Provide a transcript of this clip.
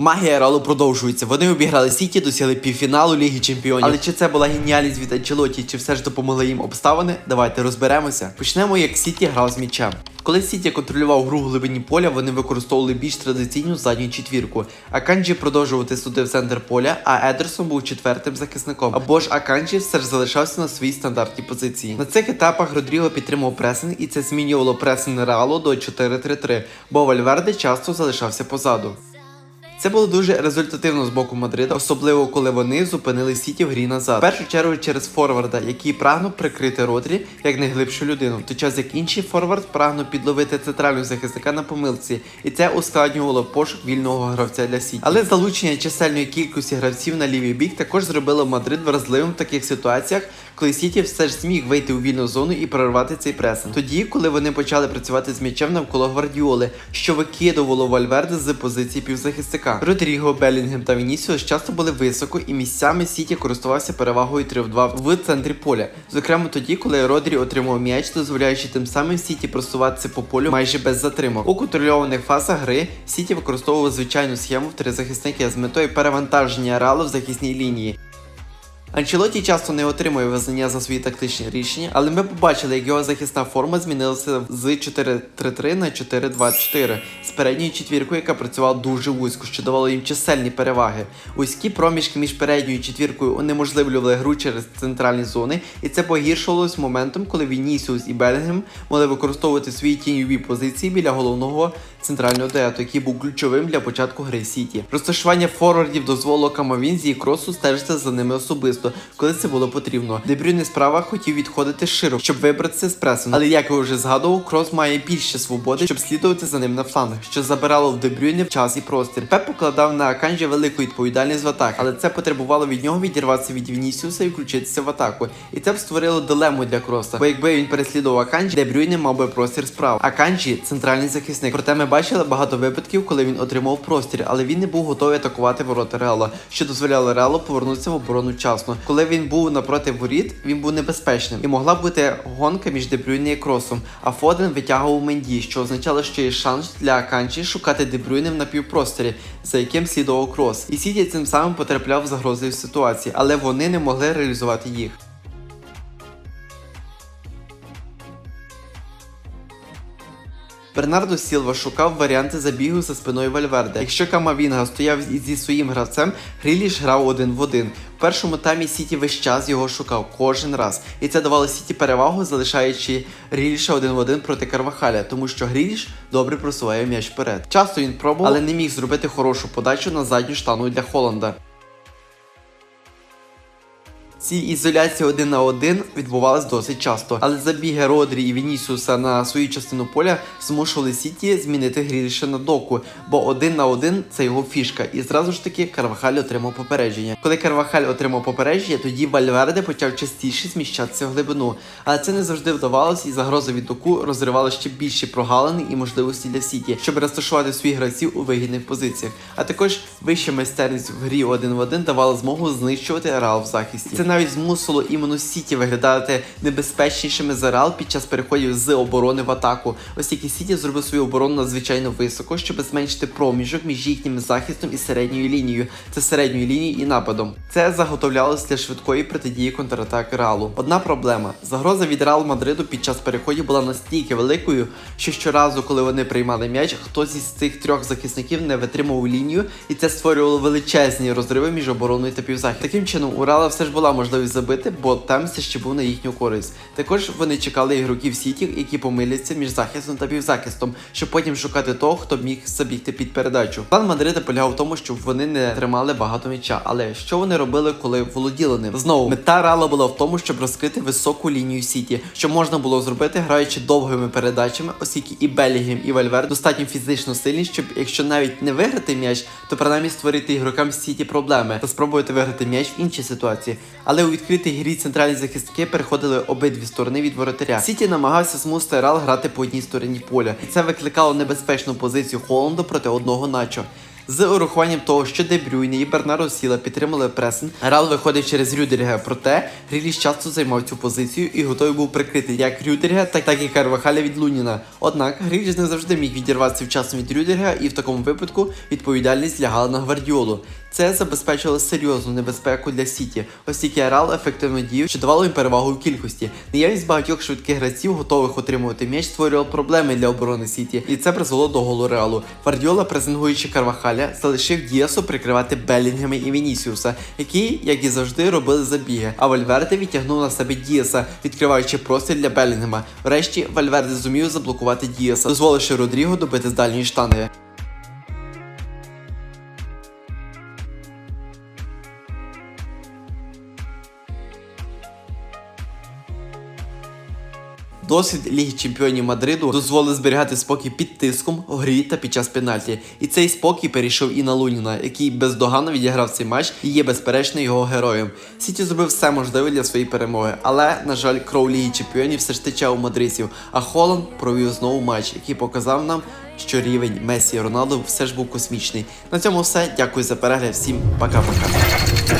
Магія Реалу продовжується. Вони обіграли Сіті, досягли півфіналу Ліги Чемпіонів. Але чи це була геніальність від Анчелоті, чи все ж допомогли їм обставини? Давайте розберемося. Почнемо, як Сіті грав з м'ячем. Коли Сіті контролював гру в глибині поля, вони використовували більш традиційну задню четвірку. Аканджі продовжував тиснути в центр поля, а Едерсон був четвертим захисником. Або ж Аканджі все ж залишався на своїй стандартній позиції. На цих етапах Родріго підтримував пресинг, і це змінювало пресинг Реалу до 4-3-3, бо Вальверде часто залишався позаду. Це було дуже результативно з боку Мадрида, особливо коли вони зупинили Сіті в грі назад. В першу чергу через форварда, який прагнув прикрити Родрі як найглибшу людину, в той час як інший форвард прагнув підловити центрального захисника на помилці, і це ускладнювало пошук вільного гравця для Сіті. Але залучення чисельної кількості гравців на лівий бік також зробило Мадрид вразливим в таких ситуаціях, коли Сіті все ж зміг вийти у вільну зону і прорвати цей пресинг. Тоді, коли вони почали працювати з м'ячем навколо гвардіоли, що викидувало Вальверде з позиції півзахисника. Родріго, Белінгем та Вінісіус часто були високо, і місцями Сіті користувався перевагою 3 в 2 в центрі поля. Зокрема, тоді, коли Родрі отримав м'яч, дозволяючи тим самим Сіті просуватися по полю майже без затримок. У контрольованих фазах гри Сіті використовував звичайну схему в три захисники з метою перевантаження Реалу в захисній лінії. Анчелоті часто не отримує визнання за свої тактичні рішення, але ми побачили, як його захисна форма змінилася з 4-3-3 на 4-2-4 з передньою четвіркою, яка працювала дуже вузько, що давало їм чисельні переваги. Вузькі проміжки між передньою четвіркою унеможливлювали гру через центральні зони, і це погіршувалось моментом, коли Вінісіус і Белінгем могли використовувати свої тіньові позиції біля головного центрального дуету, який був ключовим для початку гри Сіті. Розташування форвардів дозволило Камавінзі і Кросу стежити за ними особисто, коли це було потрібно. Дебрюйне справа хотів відходити широко, щоб вибратися з пресу. Але як я вже згадував, Крос має більше свободи, щоб слідувати за ним на фланг, що забирало в Дебрюйне в час і простір. Пеп покладав на Аканджі велику відповідальність в атак, але це потребувало від нього відірватися від Вінісіуса і включитися в атаку. І це б створило дилему для Кроса. Бо якби він переслідував Аканджі, Дебрюйне мав би простір справа. Аканджі центральний захисник. Проте ми бачили багато випадків, коли він отримав простір, але він не був готовий атакувати ворота Реала, що дозволяло Реалу повернутися в оборону вчасно. Коли він був напроти воріт, він був небезпечним і могла бути гонка між Дебрюйне і Кросом. А Фоден витягував Менді, що означало, що є шанс для Аканчі шукати Дебрюйне в напівпросторі, за яким слідував Крос. І Сіті цим самим потрапляв в загрозливі ситуації, але вони не могли реалізувати їх. Бернардо Сілва шукав варіанти забігу за спиною Вальверде. Якщо Камавінга стояв зі своїм гравцем, Гріліш грав один в один. В першому таймі Сіті весь час його шукав кожен раз. І це давало Сіті перевагу, залишаючи Гріліша один в один проти Карвахаля, тому що Гріліш добре просуває м'яч вперед. Часто він пробував, але не міг зробити хорошу подачу на задню штангу для Холланда. Ці ізоляції один на один відбувались досить часто, але забіги Родрі і Вінісіуса на свою частину поля змушували Сіті змінити Гріліша на доку, бо один на один це його фішка. І зразу ж таки Карвахаль отримав попередження. Коли Карвахаль отримав попередження, тоді Вальверде почав частіше зміщатися в глибину. Але це не завжди вдавалося, і загроза від доку розривала ще більші прогалини і можливості для Сіті, щоб розташувати своїх гравців у вигідних позиціях. А також вища майстерність в грі один в один давала змогу знищувати Реал в захисті. Це навіть змусило іменно Сіті виглядати небезпечнішими за Реал під час переходів з оборони в атаку. Оскільки Сіті зробив свою оборону надзвичайно високо, щоб зменшити проміжок між їхнім захистом і середньою лінією, це середньою лінією і нападом. Це заготовлялось для швидкої протидії контратаки Реалу. Одна проблема: загроза від Реал Мадриду під час переходів була настільки великою, що щоразу, коли вони приймали м'яч, хтось із цих трьох захисників не витримував лінію, і це створювало величезні розриви між обороною та півзахистом. Таким чином, у Реала все ж була можливість забити, бо там все ще був на їхню користь. Також вони чекали ігроків Сіті, які помиляться між захистом та півзахистом, щоб потім шукати того, хто міг забігти під передачу. План Мадрида полягав в тому, щоб вони не тримали багато м'яча. Але що вони робили, коли володіли ним? Знову мета Реала була в тому, щоб розкрити високу лінію Сіті, що можна було зробити, граючи довгими передачами, оскільки і Белігем, і Вальвер достатньо фізично сильні, щоб якщо навіть не виграти м'яч, то принаймні створити ігрокам Сіті проблеми та спробувати виграти м'яч в іншій ситуації. Але у відкритій грі центральні захисники переходили обидві сторони від воротаря. Сіті намагався змусити Реал грати по одній стороні поля, і це викликало небезпечну позицію Холланду проти одного начо. З урахуванням того, що Де Брюйне і Бернардо Сіла підтримали пресинг, Реал виходив через Рюдерга. Проте Гріліш часто займав цю позицію і готовий був прикрити як Рюдерга, так і Карвахаля від Луніна. Однак Гріліш не завжди міг відірватися вчасно від Рюдерга, і в такому випадку відповідальність лягала на гвардіолу. Це забезпечило серйозну небезпеку для Сіті, оскільки Реал ефективно діяв, що давало їм перевагу в кількості. Наявність багатьох швидких гравців, готових отримувати м'яч, створювала проблеми для оборони Сіті, і це призвело до голу Реалу. Гвардіола, презентуючи Карвахаля, залишив Діасу прикривати Белінгами і Вінісіуса, які, як і завжди, робили забіги. А Вальверде відтягнув на себе Діаса, відкриваючи простір для Белінгема. Врешті Вальверде зумів заблокувати Діаса, дозволивши Родріго добити з дальньої штанги. Досвід Ліги Чемпіонів Мадриду дозволив зберігати спокій під тиском, в грі та під час пенальті. І цей спокій перейшов і на Луніна, який бездоганно відіграв цей матч і є безперечно його героєм. Сіті зробив все можливе для своєї перемоги, але на жаль, кров Ліги Чемпіонів все ж тече у мадридців. А Холланд провів знову матч, який показав нам, що рівень Месі і Роналду все ж був космічний. На цьому все. Дякую за перегляд. Всім пока-пока.